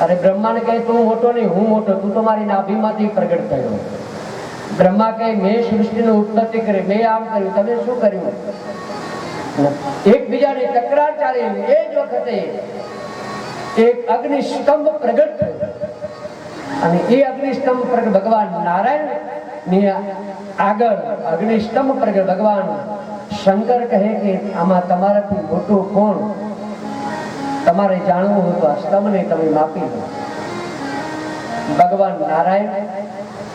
અરે બ્રહ્માને કહે, તું મોટો નહીં, હું મોટો, તું તો મારી નાભીમાંથી પ્રગટ થયો. બ્રહ્મા કહે, મેં સૃષ્ટિની ઉત્પત્તિ કરી મેં આમ કર્યું, તમે શું કર્યું? એકબીજાની તકરાર ચાલી, એ જ વખતે એક અગ્નિસ્તંભ પ્રગટ થયો. અને એ અગ્નિસ્તંભ પ્રગટ, ભગવાન નારાયણની આગળ અગ્નિ સ્તંભ પ્રગટ, ભગવાન શંકર કહે કે, આમાં તમારાથી મોટું કોણ તમારે જાણવું હોય તો આ તમે માપી લો. ભગવાન નારાયણ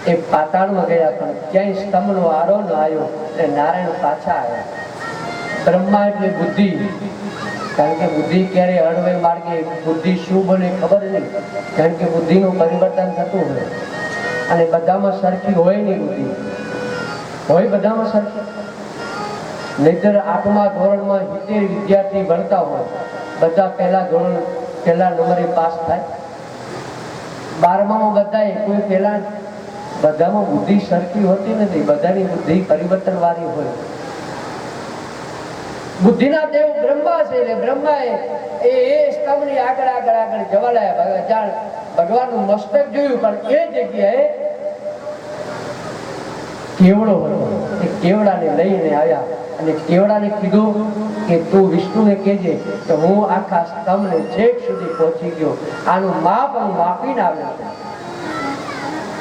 એ પાતાળમાં ગયા પણ ક્યાંય સ્તંભનો આરો ન આવ્યો એટલે નારાયણ પાછા આવ્યા. બ્રહ્મા એટલે બુદ્ધિ. કારણ કે બુદ્ધિ ક્યારે અડવે માર્ગે, બુદ્ધિ શું બને ખબર નહીં. કારણ કે બુદ્ધિનું પરિવર્તન થતું હોય. અને બધામાં સરખી હોય નહીં બુદ્ધિ. હોય બધામાં સરખી. નહીતર આઠમા ધોરણમાં સિત્તેર વિદ્યાર્થી ભણતા હોય. બધા પહેલા ધોરણ, પહેલા નંબરે પાસ થાય. બારમામાં બધાએ કોઈ પહેલા બધામાં બુદ્ધિ સરખી હોતી નથી. બધાની બુદ્ધિ પરિવર્તન વાળી હોય. બુદ્ધિના દેવ બ્રહ્મા છે એટલે બ્રહ્માએ એ એ સ્તંભની આગળ આગળ આગળ જવા લાયા જાણ ભગવાનનું મસ્તક જોયું, પણ એ જગ્યાએ કેવડો હતો? એ કેવડાને લઈને આવ્યા અને કેવડાને કીધું કે તું વિષ્ણુને કહેજે તો હું આખા સ્તંભને છેક સુધી પહોંચી ગયો. આનું માપ હું માપીને આવ્યો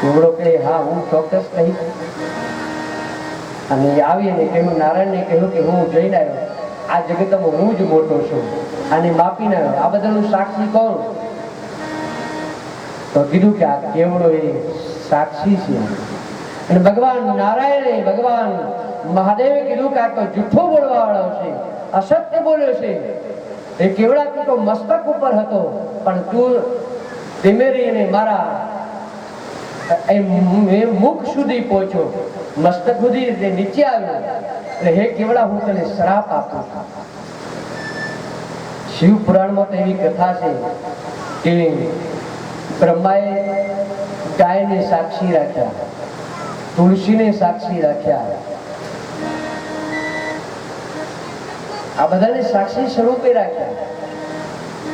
કેવડો કહે, હા, હું ચોક્કસ કહીશ. અને આવીને કહ્યું નારાયણને કહ્યું કે હું જઈને આવ્યો. આ જગતમાં હું જ મોટો છું. અને માપીને આવ્યો. આ બધાનું સાક્ષી કોણ? તો કીધું કે આ કેવડો એ સાક્ષી છે. અને ભગવાન નારાયણે ભગવાન મહાદેવે કીધું કે આ તો જૂઠો બોલવા વાળો છે, અસત્ય બોલ્યો છે. એ કેવડા તું મસ્તક ઉપર હતો, પણ તું ધીમે રહીને મારા એ મુખ સુધી પહોંચ્યો. મસ્તક સુધી તે નીચે આવ્યો. એટલે હે કેવડા, હું તને શ્રાપ આપું શિવ પુરાણમાં તો એવી કથા છે કે બ્રહ્માએ ગાયને સાક્ષી રાખ્યા. તુલસીને સાક્ષી રાખ્યા. આ બધાને સાક્ષી સ્વરૂપે રાખ્યા.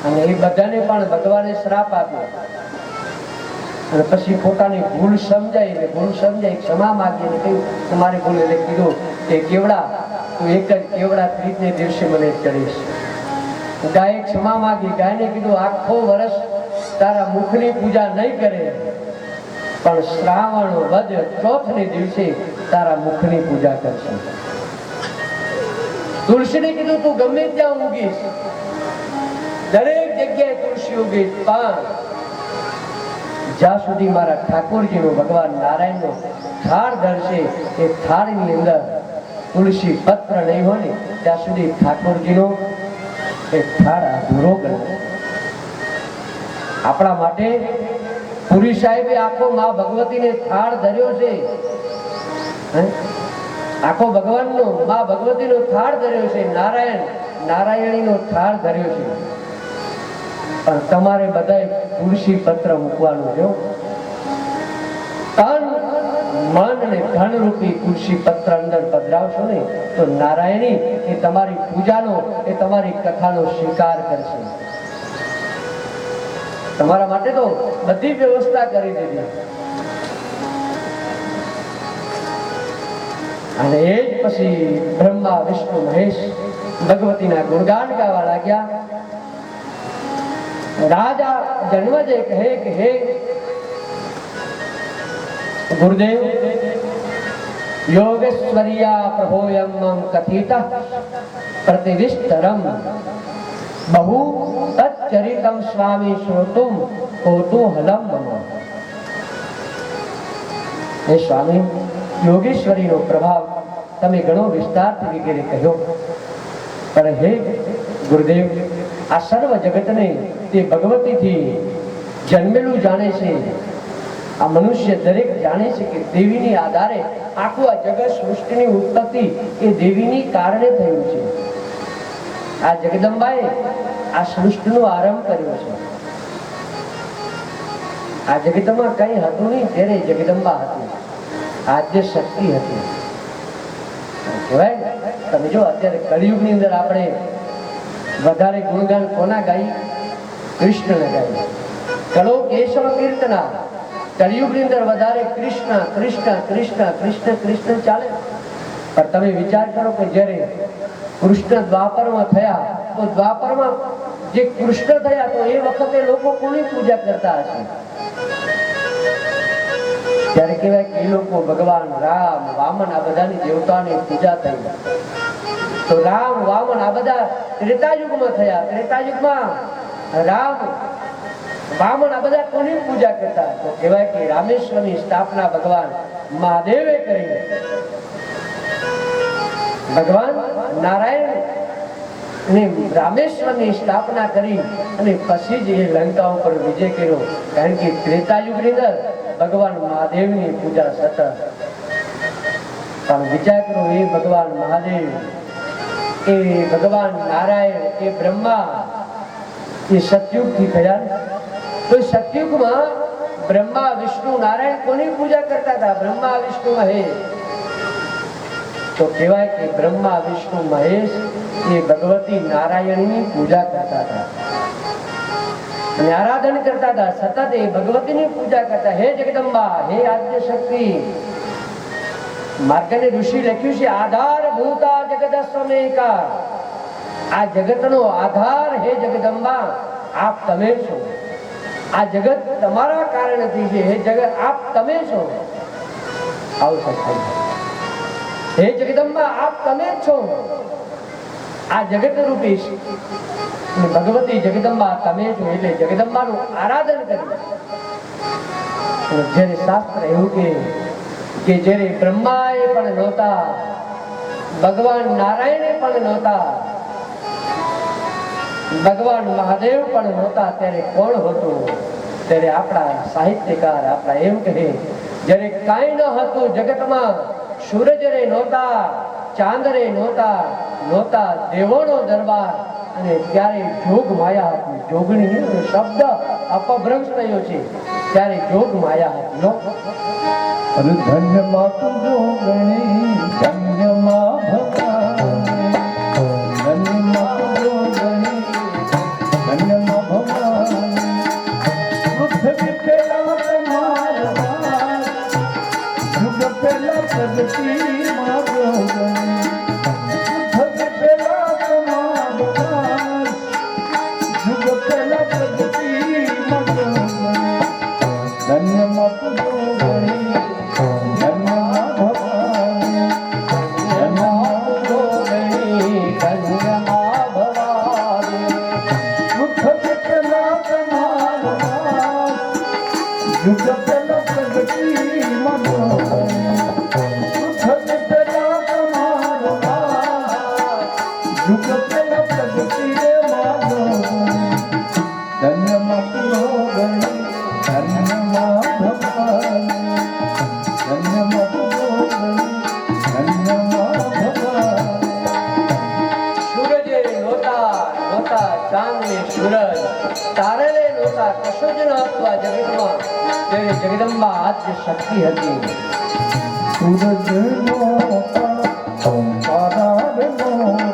અને એ બધાને પણ ભગવાને શ્રાપ આપ્યો. અને પછી પોતાની ભૂલ સમજાય ને ભૂલ સમજાય ક્ષમા માગી ને કહ્યું, તમારી ભૂલ એટલે કીધું કે કેવડા, તું એક જ કેવડા ત્રીજને દિવસે મને કરીશ. ગાયે ક્ષમા માગી, ગાયને કીધું, આખો વર્ષ તારા મુખની પૂજા નહીં કરે. પણ શ્રાવણ વદ ચોથને દિવસે તારા મુખની પૂજા કરશે. તુલસીને કીધું, તું ગમે ત્યાં ઉગીશ દરેક જગ્યાએ તુલસી ઉગીશ પણ જ્યાં સુધી મારા ઠાકોરજીનો ભગવાન નારાયણનો થાળ ધરશે, એ થાળની અંદર તુલસી પત્ર નહીં હોય ને, ત્યાં સુધી ઠાકોરજીનો એ થાળ અધૂરો ગણાય. આપણા માટે પુરી સાહેબે આખો મા ભગવતીને થાળ ધર્યો છે? આખો ભગવાનનો, મા ભગવતીનો થાળ ધર્યો છે નારાયણ, નારાયણીનો થાળ ધર્યો છે પણ તમારે બધાય તુલસી પત્ર મૂકવાનું હો. તન, મન ને ધન રૂપી તુલસી પત્ર અંદર પધરાવશો ને, તો નારાયણી એ તમારી પૂજાનો, એ તમારી કથાનો સ્વીકાર કરશે તમારા માટે તો બધી વ્યવસ્થા કરી દીધી. અને એ જ પછી બ્રહ્મા, વિષ્ણુ, મહેશ, ભગવતીના ગુણગાન ગાવા લાગ્યા રાજા જન્મજે કહે કે હે ગુરુદેવ, યોગેશ્વરિયા પ્રભોયમ કથિત પ્રતિવિષ્ટરમ બહુ તચ્ચરિતમ સ્વામી શ્રોતુમ કૌતૂહલમ મનો હે સ્વામી યોગેશ્વરીનો પ્રભાવ તમે ઘણો વિસ્તારથી વગેરે કહ્યો. પણ હે ગુરુદેવ, આ સર્વ જગતને તે ભગવતીથી જન્મેલું જાણે છે. આ મનુષ્ય દરેક જાણે છે કે દેવીની આધારે આખું આ જગત સૃષ્ટિની ઉત્પત્તિ એ દેવીની કારણે થયું છે. આ જગદંબાએ આ સૃષ્ટિનો આરંભ કર્યો છે. આ જગદંબા કઈ હતું નહીં ત્યારે જગદંબા હતી. આદ્ય શક્તિ હતી. તમે જો અત્યારે કળિયુગની અંદર આપણે વધારે ગુણગાન કોના ગાઈ? કૃષ્ણને ગાઈ. કળો કેશવ કીર્તના. કળિયુગની અંદર વધારે કૃષ્ણ કૃષ્ણ કૃષ્ણ કૃષ્ણ કૃષ્ણ ચાલે. પણ તમે વિચાર કરો કે જ્યારે કૃષ્ણ દ્વાપરમાં થયા. તો દ્વાપરમાં જે કૃષ્ણ થયા, તો એ વખતે લોકો કોની પૂજા કરતા હશે? ત્યારે કહેવાય કે એ લોકો ભગવાન રામ, વામન, આ બધાની દેવતાની પૂજા થઈ. તો રામ, વામન, આ બધા ત્રેતાયુગમાં થયા. ત્રેતાયુગમાં રામ, વામન, આ બધા કોની પૂજા કરતા? તો કહેવાય કે રામેશ્વરની સ્થાપના ભગવાન મહાદેવે કરી. ભગવાન નારાયણ ને રામેશ્વરની સ્થાપના કરી અને પછી જ એ લંકા ઉપર વિજય કર્યો. કારણ કે ત્રેતાયુગની અંદર ભગવાન મહાદેવની પૂજા સતત પણ વિચાર કરો, એ ભગવાન મહાદેવ, એ ભગવાન નારાયણ, એ બ્રહ્મા, એ સતયુગથી થયા. તો સતયુગમાં બ્રહ્મા, વિષ્ણુ, નારાયણ કોની પૂજા કરતા હતા? બ્રહ્મા, વિષ્ણુ, મહેશ. તો કહેવાય કે બ્રહ્મા, વિષ્ણુ, મહેશ એ ભગવતી નારાયણની પૂજા કરતા હતા. અને આરાધન કરતા હતા. સતત એ ભગવતીની પૂજા કરતા. હે જગદંબા, હે આદ્ય શક્તિ માર્ગને ઋષિ લખ્યું છે આધાર ભૂતા જગત સ્વમેકા આ જગતનો આધાર હે જગદંબા, આપ તમે છો. આ જગત તમારા કારણથી છે. હે જગત, આપ તમે છો. આવું સત્સંગ હે જગદંબા, આપ તમે છો. આ જગત રૂપી. ભગવતી જગદંબા તમે છો એટલે જગદંબાનું આરાધન કર્યું જયારે શાસ્ત્ર એવું કે કે જ્યારે બ્રહ્માએ પણ નહોતા, ભગવાન નારાયણે પણ નહોતા, ભગવાન મહાદેવ પણ નહોતા, ત્યારે કોણ હતું? ત્યારે આપણા સાહિત્યકાર આપણા એમ કહે, જ્યારે કાંઈ ન હતું જગતમાં સૂરજ રે નહોતા ચાંદ રે નહોતા નહોતા દેવોનો દરબાર. અને ત્યારે જોગ માયા હતી. જોગણી શબ્દ અપભ્રંશ થયો છે. ત્યારે જોગ માયા હતી. ધન્ય માતુ જોગણી the love of the. નહોતા કશું આપવા ન જગતમાં. ત્યારે જગદંબા આદ્ય શક્તિ હતી. સૂરજ નોતા તારા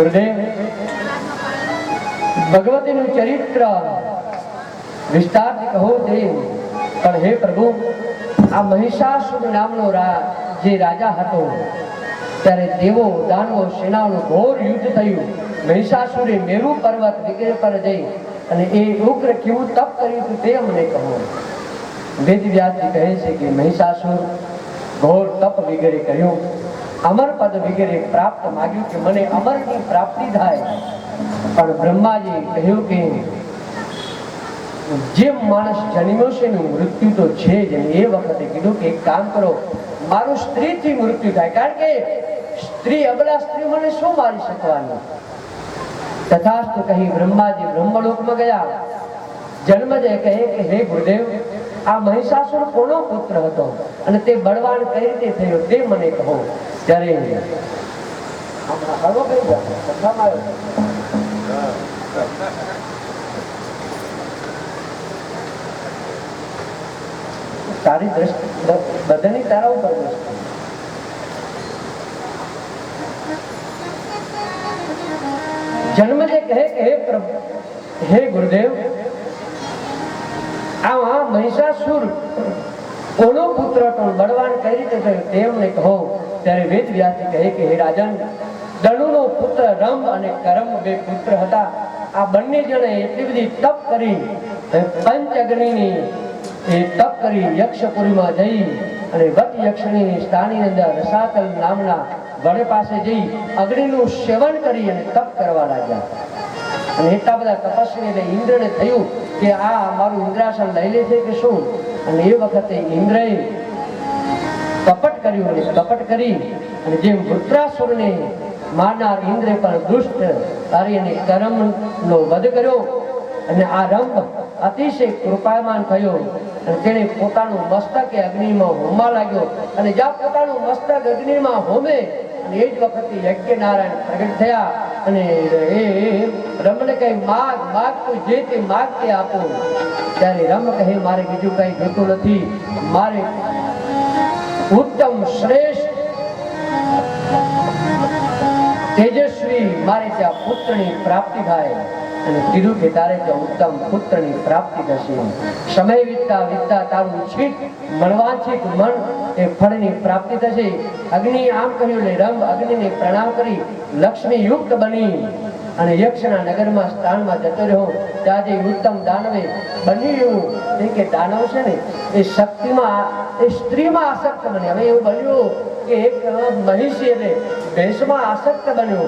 ગુરુદેવ, ભગવતીનું ચરિત્ર વિસ્તારથી કહો તે પણ હે પ્રભુ, આ મહિષાસુર નામનો જે રાજા હતો, ત્યારે દેવો દાનવો, સેનાઓનું ઘોર યુદ્ધ થયું. મહિષાસુરે મેરુ પર્વત વગેરે પર જઈ અને એ ઉગ્ર કેવું તપ કર્યું હતું તે અમને કહો. વેદ વ્યાસજી કહે છે કે મહિષાસુર ઘોર તપ વગેરે કર્યું. અમર પદ વગેરે પ્રાપ્ત માગ્યું કે મને અમરની પ્રાપ્તિ થાય. પણ બ્રહ્માજી કહ્યું કે જે માણસ જન્મ્યો છે એનું મૃત્યુ તો છે જ એ વખતે કીધું કે એક કામ કરો, મારું સ્ત્રીથી મૃત્યુ થાય. કારણ કે સ્ત્રી અબલા સ્ત્રી મને શું મારી શકવાનું? તથાસ્તુ કહી બ્રહ્માજી બ્રહ્મલોકમાં ગયા. જન્મજય કહે કે, હે ગુરુદેવ આ મહિષાસુર કોનો પુત્ર હતો? અને તે બળવાન કઈ રીતે થયો તે મને કહો. ત્યારે. તારી દ્રષ્ટિ બધાની તારા ઉપર દ્રષ્ટિ. જન્મજે કહે કે હે પ્રભુ. હે ગુરુદેવ આ મહિષાસુર. કોનો પુત્ર હતો બળવાન કઈ રીતે થયો? તેમને કહો. ત્યારે વેદ વ્યાસી કહે કે, હે રાજન દનુનો પુત્ર રંભ અને કરમ બે પુત્ર હતા. આ બંને જણે એટલી બધી તપ કરી. પંચ અગ્નિની એ તપ કરી યક્ષપુરીમાં જઈ અને વત યક્ષની સ્થાની અંદર રસાતલ નામના વડે પાસે જઈ અગ્નિનું સેવન કરી અને તપ કરવા લાગ્યા. અને એટલા બધા તપસ્વી એટલે ઇન્દ્રને થયું કે આ મારું ઇન્દ્રાસન લઈ લે છે કે શું? અને એ વખતે ઇન્દ્રએ કપટ કર્યું અને કપટ કરી અને જેમ વૃત્રાસુરને મારનાર ઇન્દ્રે પણ દુષ્ટ તારી અને કરમનો વધ કર્યો અને આ રંભ અતિશય કૃપાયમાન થયો અને તેણે પોતાનું મસ્તક અગ્નિમાં હોમવા લાગ્યો અને જ્યાં પોતાનું મસ્તક અગ્નિમાં હોમે અને એ જ વખતે યજ્ઞ નારાયણ પ્રગટ થયા. અને રમને કહે માગ માગ તું જે તે માગ તે આપો. ત્યારે રમ કહે, મારે બીજું કઈ જોતું નથી. મારે ઉત્તમ શ્રેષ્ઠ તેજસ્વી, મારે ત્યાં પુત્રની પ્રાપ્તિ થાય. અને કીધું કે તારે ત્યાં ઉત્તમ પુત્રની પ્રાપ્તિ થશે. સમય વીતતા વીતતા તારું છીટ મનવાંછિત મન એ ફળની પ્રાપ્તિ થશે. અગ્નિ આમ કહ્યું ને રંભ અગ્નિને પ્રણામ કરી લક્ષ્મી યુક્ત બની. અને યક્ષના નગરમાં સ્થાનમાં જતો રહ્યો. ત્યાં જે ઉત્તમ દાનવે બન્યું. રહ્યું તે કે દાનવ છે ને, એ શક્તિમાં એ સ્ત્રીમાં આસક્ત બને હવે એવું બન્યું કે એક મહિષી એટલે ભેંસમાં આસક્ત બન્યો.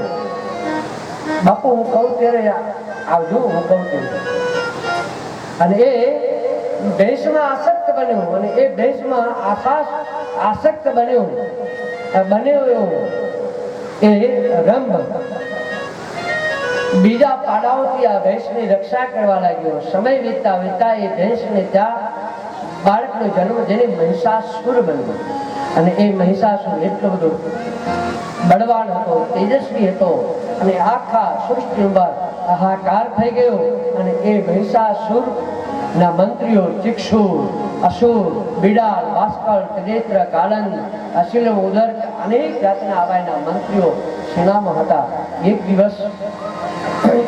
બાપુ, હું કહું ત્યારે આવજો હું કહું ત્યારે. અને એ દેશમાં આસક્ત બન્યો અને એ દેશમાં આકાશ આસક્ત બન્યો. બન્યો એવો એ રંભ બીજા પાડાઓથી આ ભેંસની રક્ષા કરવા લાગ્યો. સમય વીતતા વીતતા એ ભેંસને ત્યાં બાળકનો જન્મ જેને મહિષાસુર બન્યો. અને એ મહિષાસુર એટલો બધો બળવાન હતો, તેજસ્વી હતો. અને આખા સૃષ્ટિ ઉપર હાહાકાર થઈ ગયો અને એ મહિષાસુર ના મંત્રીઓ ચિક્ષુર, અસુર, બિડાલ, ભાસ્કર, ત્રિનેત્ર કાલંદ અશિલ ઉદર અનેક જાતના આવાયના મંત્રીઓ સેનામાં હતા. એક દિવસ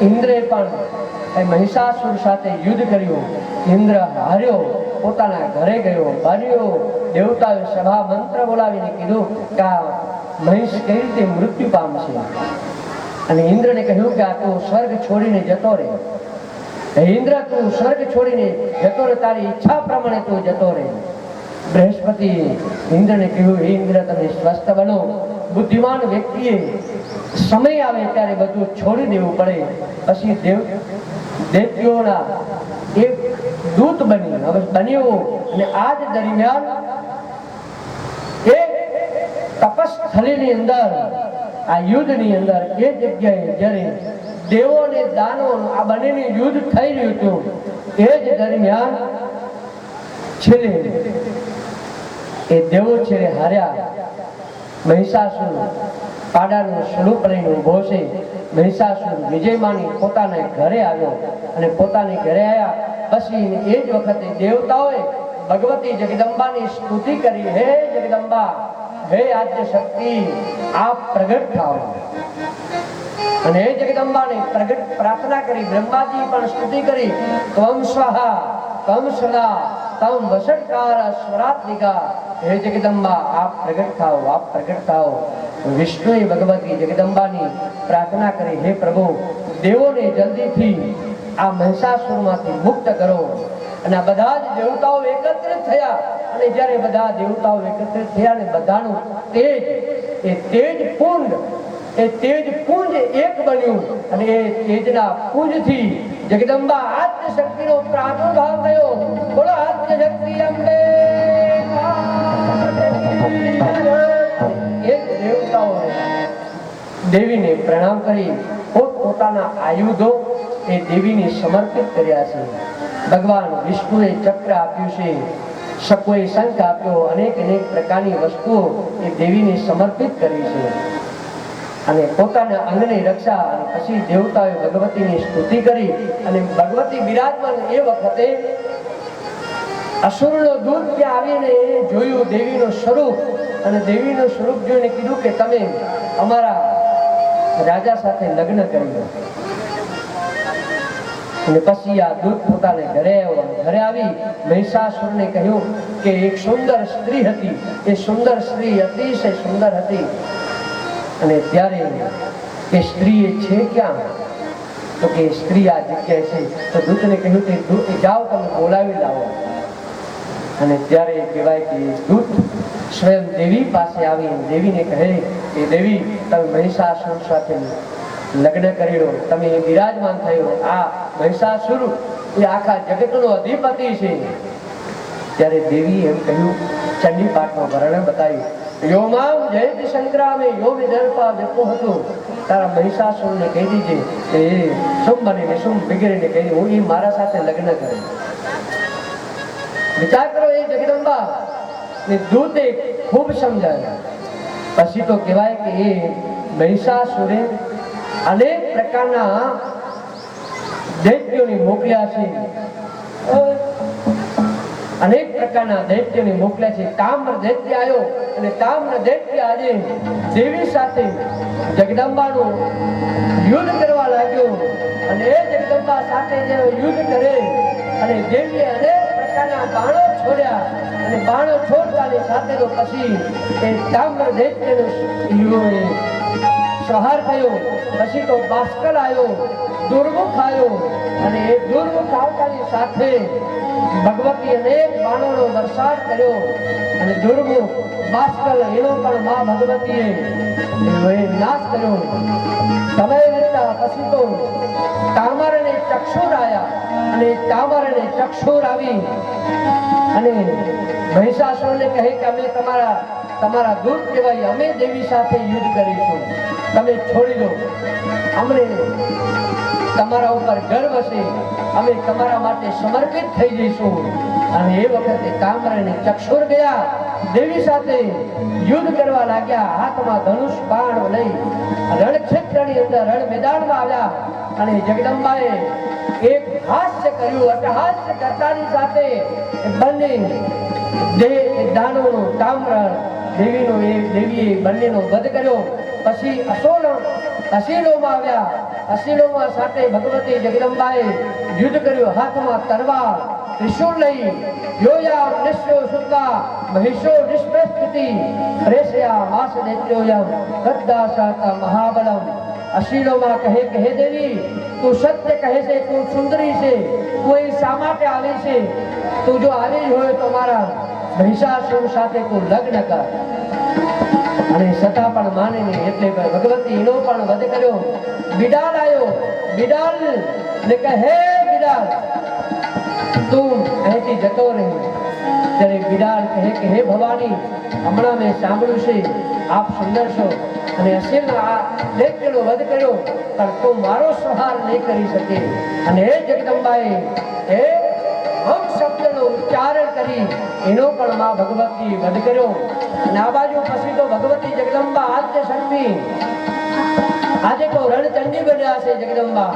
ઇન્દ્રે પણ એ મહિષાસુર સાથે યુદ્ધ કર્યું. ઇન્દ્ર હાર્યો, પોતાના ઘરે ગયો બન્યો દેવતાએ સભા મંત્ર બોલાવીને કીધું કે મહિષ કઈ રીતે મૃત્યુ પામશે? અને ઇન્દ્રને કહ્યું કે આ તું સ્વર્ગ છોડીને જતો રહે ઇન્દ્ર, તું સ્વર્ગ છોડીને જતો રહે તારી ઈચ્છા પ્રમાણે તું જતો રહે બૃહસ્પતિ, ઇન્દ્રને કહ્યું, હે ઇન્દ્ર, તમે સ્વસ્થ બનો. બુદ્ધિમાન વ્યક્તિએ સમય આવે ત્યારે બધું છોડી દેવું પડે. પછી દેવ દેવતીઓના એક દૂત બની. હવે બન્યો અને આજ દરમિયાન એ તપસ્થલીની અંદર આ યુદ્ધની અંદર એ જગ્યાએ જ્યારે દેવો અને દાનવો આ બંનેનું યુદ્ધ થઈ રહ્યું હતું, એ જ દરમિયાન છેલ્લે એ દેવો છેલ્લે હાર્યા. મહિષાસુર પાડાનું સ્વરૂપ લઈને ઊભો છે. મહિષાસુર વિજયમાની પોતાના ઘરે આવ્યો અને પોતાની ઘરે આવ્યા પછી એ જ વખતે દેવતાઓએ ભગવતી જગદંબાની સ્તુતિ કરી. હે જગદંબા હે આદ્ય શક્તિ, આપ પ્રગટ થાઓ. અને હે જગદંબાને પ્રગટ પ્રાર્થના કરી, બ્રહ્માજી પણ સ્તુતિ કરી ત્વમ સ્વાહા, તમ સદા, તમ વસટકાર સ્વરાત્મિકા હે જગદંબા, આપ પ્રગટ થાઓ, આપ પ્રગટ થાઓ. વિષ્ણુએ ભગવતી જગદંબાની પ્રાર્થના કરી, હે પ્રભુ, દેવોને જલ્દીથી આ મહિષાસુરમાંથી મુક્ત કરો. અને બધા જ દેવતાઓ એકત્રિત થયા. અને જ્યારે બધા દેવતાઓ એકત્રિત થયા ને બધાનું તેજ, એ તેજ પુંજ એ તેજ પુંજ એક બન્યું. અને એ તેજના પુંજથી જગદંબા આદ્ય શક્તિનો પ્રાદુર્ભાવ થયો. બોલો આદ્ય શક્તિ અંબે એક દેવતાઓએ દેવીને પ્રણામ કરી. પોતપોતાના આયુધો એ દેવીને સમર્પિત કર્યા છે. ભગવાન વિષ્ણુએ ચક્ર આપ્યું છે. શકોએ શંખ આપ્યો, અનેક અનેક પ્રકારની વસ્તુઓ એ દેવીને સમર્પિત કરી છે. અને પોતાના અંગની રક્ષા અને પછી દેવતાએ ભગવતીની સ્તુતિ કરી અને ભગવતી બિરાજમાન એ વખતે અસુરનો દૂત ત્યાં આવીને એ જોયું દેવીનું સ્વરૂપ અને દેવીનું સ્વરૂપ જોઈને કીધું કે તમે અમારા રાજા સાથે લગ્ન કરી લો અને પછી આ દૂત પોતાને ઘરે ઘરે આવી મહિષાસુરને કહ્યું કે એક સુંદર સ્ત્રી હતી. એ સુંદર સ્ત્રી અતિશય સુંદર હતી. અને ત્યારે એ સ્ત્રી છે ક્યાં? તો કે સ્ત્રી આ જગ્યાએ છે. તો દૂતને કહ્યું કે દૂત જાઓ તમે બોલાવી લાવો. અને ત્યારે કહેવાય કે દૂત સ્વયં દેવી પાસે આવી દેવીને કહે કે દેવી, તમે મહિષાસુર સાથે લગ્ન કરેલો તમે બિરાજમાન થયો. આ મહિષાસુર એ આખા જગતનો અધિપતિ છે. ત્યારે દેવી એમ કહ્યું, ચંડી પાઠમાં વર્ણન બતાવ્યું. યોમામ જય સંગ્રામે યો વિદર્ભા હતો. તારા મહિષાસુરને કહી દીજે. કે એ શુંભ બને નિશુંભ વગેરેને કહી હું એ મારા સાથે લગ્ન કરે. વિચાર કરો એ જગદંબા, ને દૂતે ખૂબ સમજાવ્યા. પછી તો કહેવાય કે એ મહિષાસુરે અનેક પ્રકારના દૈત્યોને મોકલ્યા છે. અનેક પ્રકારના દૈત્યોને મોકલ્યા છે. તામ્ર દૈત્ય આવ્યો અને તામ્ર દૈત્ય આજે દેવી સાથે જગદંબાનું યુદ્ધ કરવા લાગ્યો. અને એ જગદંબા સાથે જે યુદ્ધ કરે અને દેવીએ અનેક પ્રકારના બાણો છોડ્યા. અને બાણો છોડતાની સાથે તો પછી એ તામ્ર દૈત્યનો સંહાર થયો, પછી તો બાસ્કલ આવ્યો, દુર્મુખ આવ્યો અને એ દુર્મુખ આવતાની સાથે ભગવતી અનેક બાણોનો વરસાદ કર્યો અને દુર્મુખ બાસ્કલ એનો પણ મા ભગવતીએ નાશ કર્યો. સમય રીતના પછી તો તામર અને ચક્ષુર આવ્યા અને તામર અને ચક્ષુર આવી અને મહિષાસુરને કહે કે અમે તમારા તમારા દૂત કહેવાય, અમે દેવી સાથે યુદ્ધ કરીશું. તમે છોડી દો. અમને તમારા ઉપર ગર્વ છે. અમે તમારા માટે સમર્પિત થઈ જઈશું. અને એ વખતે તામ્ર અને ચક્ષુર ગયા. દેવી સાથે યુદ્ધ કરવા લાગ્યા. હાથમાં ધનુષ, બાણ લઈ રણક્ષેત્રની અંદર રણ મેદાનમાં આવ્યા. અને જગદંબાએ એક હાસ્ય કર્યું, અટહાસ્ય કરતાની સાથે બંને દેહ દાનવનો તામ્ર દેવીનો એ દેવીએ બંનેનો વધ કર્યો. પછી અસોલ અસીલોમાં આવ્યા. અસીલોમાં સાથે ભગવતી જગદંબાએ યુદ્ધ કર્યું. હાથમાં તલવાર ત્રિશુલ લઈ. યોયા નિશ્યો સુતા, મહિષો નિષ્પ્રસ્તુતિ પ્રેષયા માસ દૈત્યોયમ ગદ્દા સાતા મહાબલમ. અશીલોમાં કહે કહે દેવી તું સત્ય કહે છે તું સુંદરી છે કોઈ શા માટે આવી છે તું જો આવી હોય તો મારા મહિષાસુર સાથે તું લગ્ન કર અને છતાં પણ માને નહીં એટલે ભગવતી એનો પણ વધ કર્યો બિડાલ આવ્યો બિડાલ ને કહે બિડાલ તું અહીંથી જતો રહે ત્યારે બિડાલ કહે કે હે ભવાની હમણાં મેં સાંભળ્યું છે આપ સુંદર છો અને અસીલ આ દૈત્યનો વધ કર્યો પણ તું મારો સંહાર નહીં કરી શકે. અને એ જગદંબાએ એ હમ શબ્દનો ઉચ્ચારણ કરી, એનો પણ મા ભગવતી વધ કર્યો અને આ બાજુ પછી તો ભગવતી જગદંબા આદ્ય શક્તિ. આજે તો રણચંડી બન્યા છે જગદંબા.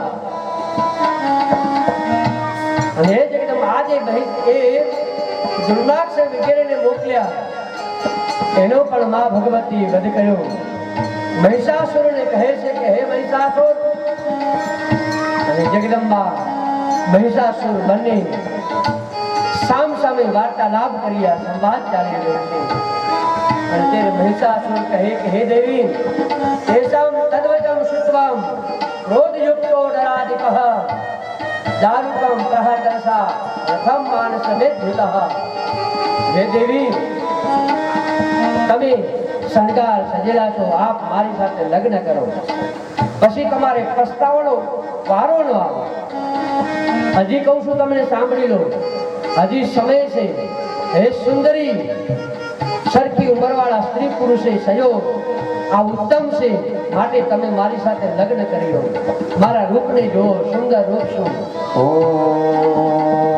અને એ જગદંબા, આજે એ દુર્માક્ષ વગેરેને મોકલ્યા. એનો પણ મા ભગવતી વધ કર્યો મહિષાસુરને કહે છે કે હે મહિષાસુર અને જગદંબા મહિષાસુર બંને સામ સામે વાર્તાલાપ કર્યા સંવાદ ચાલી રહ્યો છે અને ત્યારે મહિષાસુર કહે કે હે દેવી તેષામ તદ્વચમ શ્રુત્વમ ક્રોધયુક્તો નરાધિપઃ દારૂકમ પ્રહતરસા પ્રથમ માન સમેત વિલહ હે દેવી તમે શણગાર સજેલા છો, આપ મારી સાથે લગ્ન કરો. પછી તમારે પસ્તાવાનો વારો ન આવે. હજી કહું છું તમને, સાંભળી લો. હજી સમય છે. હે સુંદરી, સરખી ઉંમરવાળા સ્ત્રી પુરુષે સહયોગ, આ ઉત્તમ છે માટે તમે મારી સાથે લગ્ન કરી લો. મારા રૂપને જો સુંદર રૂપ છું. ઓ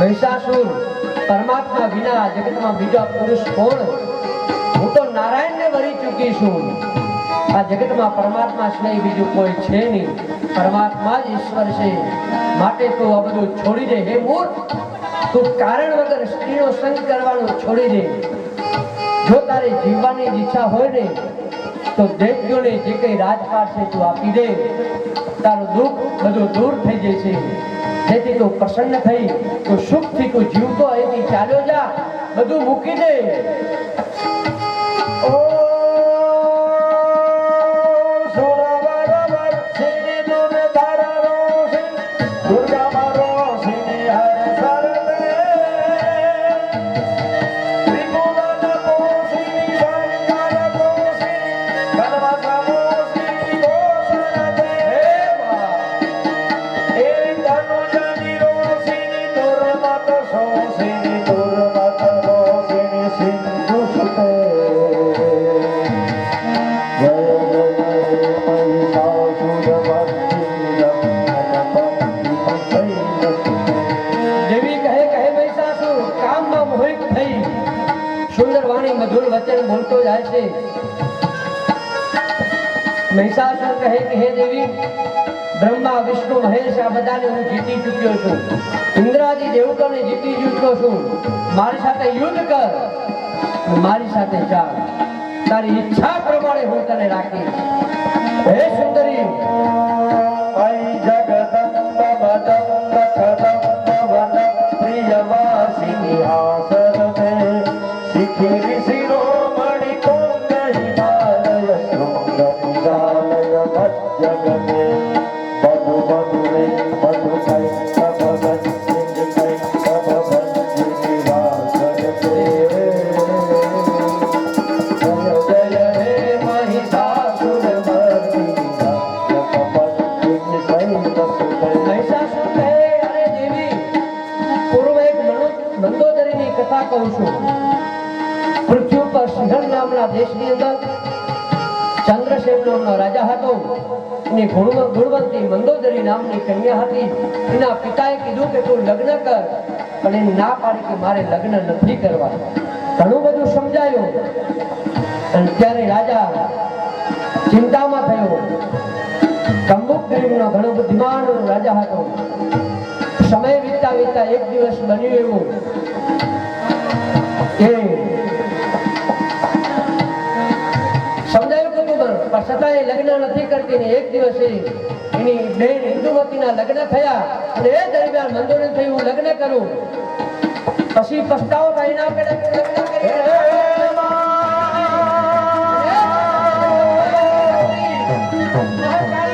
મહિષાસુર, પરમાત્મા વિના જગતમાં બીજો પુરુષ કોણ? હું તો નારાયણને વરી ચૂકી છું. આ જગતમાં પરમાત્મા સિવાય બીજું કોઈ છે નહીં. પરમાત્મા જ ઈશ્વર છે. માટે તું આ બધું છોડી દે. હે મૂર્ખ, તું કારણ વગર સ્ત્રીનો સંગ કરવાનું છોડી દે. જો તારે જીવવાની ઈચ્છા હોય ને તો દૈત્યોને જે કઈ રાજપાટ છે તું આપી દે. તારું દુઃખ બધું દૂર થઈ જશે. જેથી તું પ્રસન્ન થઈ, તું સુખથી તું જીવતો અહીંથી ચાલ્યો જા. બધું મૂકી દે. ॐ મારી સાથે યુદ્ધ કર મારી સાથે ચાલ. તારી ઈચ્છા પ્રમાણે હું તને રાખીશ. હે સુંદરી હતો ગુણવંતી મંદોદરી નામની કન્યા હતી. એના પિતાએ કીધું કે તું લગ્ન કર, પણ એને ના પાડી કે મારે લગ્ન નથી કરવા. ઘણું બધું સમજાયું. અને ત્યારે રાજા ચિંતામાં થયો. કંબુક ગરીબનો ઘણો બુદ્ધિમાન રાજા હતો. સમય વીતતા વીતતા એક દિવસ બન્યું એવું કે છતાં એ લગ્ન નથી કરતી ને એક દિવસે એની બેન ઇન્દુમતીના લગ્ન થયા અને એ દરમિયાન મંદોરે થયું હું લગ્ન કરું. પછી પસ્તાવો ભાઈ ના પડે લગ્ન કરી મહાકાળીનું સ્વરૂપ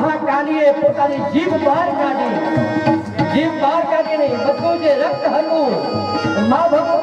મહાકાલીએ પોતાની જીભ બહાર કાઢી. જીભ બહાર કાઢીને બધું જે રક્ત હતું મા રક્ત